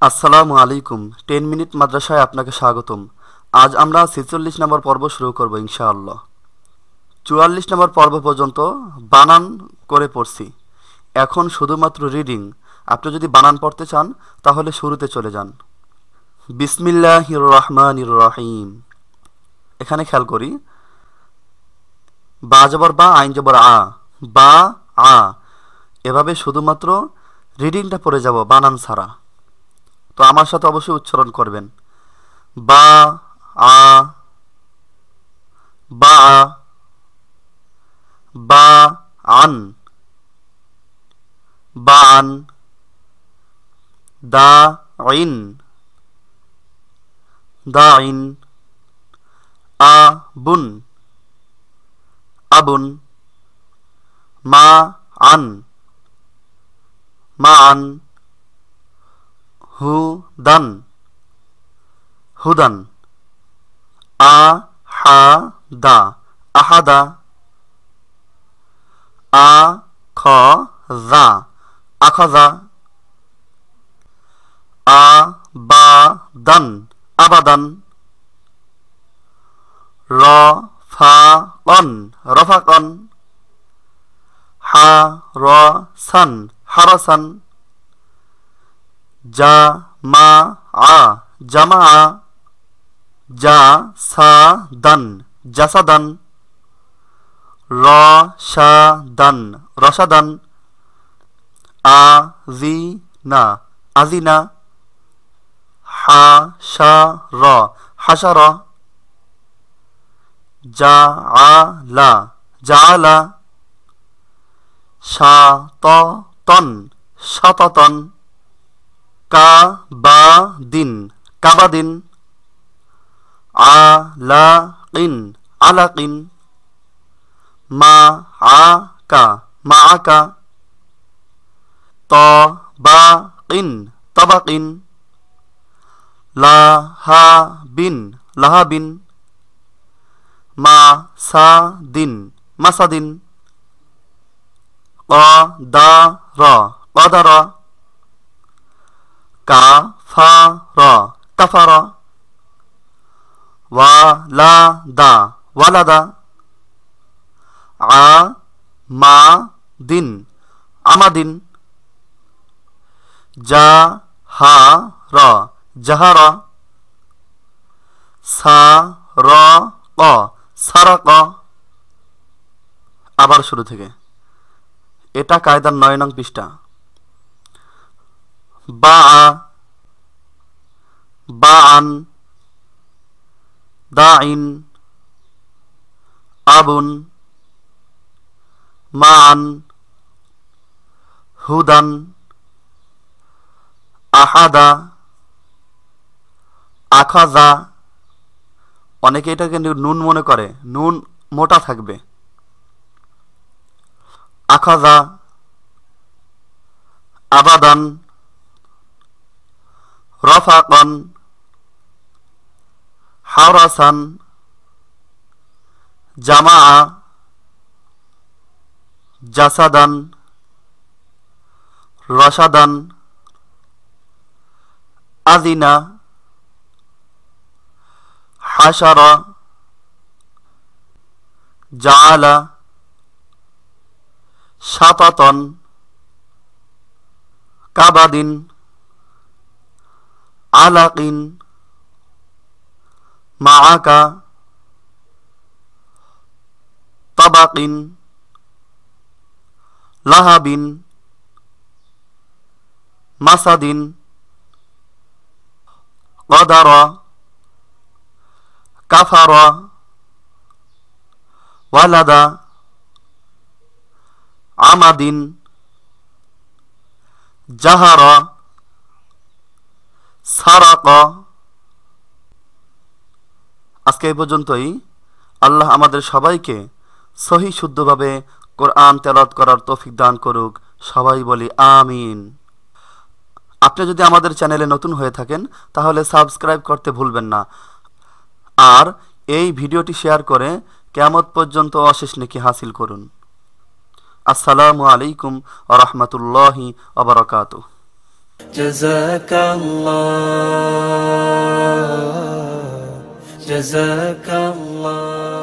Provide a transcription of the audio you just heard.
আসসালামু আলাইকুম। Ten minute মাদ্রাসায় আপনাকে স্বাগতম। আজ আমরা ছেচল্লিশ নম্বর পর্ব শুরু করব ইনশাআল্লাহ। চুয়াল্লিশ নম্বর পর্ব পর্যন্ত বানান করে পড়ছি। এখন শুধুমাত্র রিডিং আপনি যদি বানান পড়তে চান, তাহলে শুরুতে চলে যান। বিসমিল্লাহির রহমানির রহিম এখানে খেয়াল করি। বা জবর বা, আইন জবর আ। বা, আ। এভাবে শুধুমাত্র রিডিংটা পড়ে যাব, বানান ছাড়া। তো আমার সাথে অবশ্যই উচ্চারণ করবেন। বা, আ, বা বা, আন বা, আন, দা, ইন দা, ইন, আ, বুন আবুন মা, আন মা, আন হুদান। হুদান। আহাদা। আ, খ যা আখাজা। আ, বা, দান। আবাদান। কন। রফাকন হা, র, সান। হারাসান। জা মা, আ, জামা জা সা, দান জাসাদান র, সা, দান রসাদান আ, জি, না আজিনা হা, সা, র হাসার জা আ, লা জালা সা, ত, তন শততন কা বা দিন। কাবাদিন আলাকিন আলাকিন মা আকা মা আকা ত, বা, কিন তবাকিন লাহা বিন লাহাবিন মা, সা, দিন মাসাদিন ক, দা, র কদার কাফার কাফার ওয়ালাদা ওয়ালাদা আ, মা, দিন আমাদিন জাহার সা, র, ক সারক আবার শুরু থেকে। এটা কায়দার নয় নং পৃষ্ঠা। বা বাআন দাইন আবুন মান হুদান, আহাদা, আখাজা। অনেকে এটাকে নুন মনে করে। নুন মোটা থাকবে। আখাজা, আবাদান রফাকন হাওরাসান জামা জাসাদান রসাদান আদিনা হাসারা জালা সাতাতন কাবাদিন علق معك طبق لهب مسد قدر كفر ولد عمد جهر আজকে এই পর্যন্তই। আল্লাহ আমাদের সবাইকে সহি শুদ্ধভাবে কোরআন তেলাত করার তৌফিক দান করুক। সবাই বলি আমিন। আপনি যদি আমাদের চ্যানেলে নতুন হয়ে থাকেন, তাহলে সাবস্ক্রাইব করতে ভুলবেন না। আর এই ভিডিওটি শেয়ার করে কেমত পর্যন্ত অশেষ নেকি হাসিল করুন। আসসালামু আলাইকুম রহমতুল্লাহি আবরকাতুহ جزاك الله جزاك الله.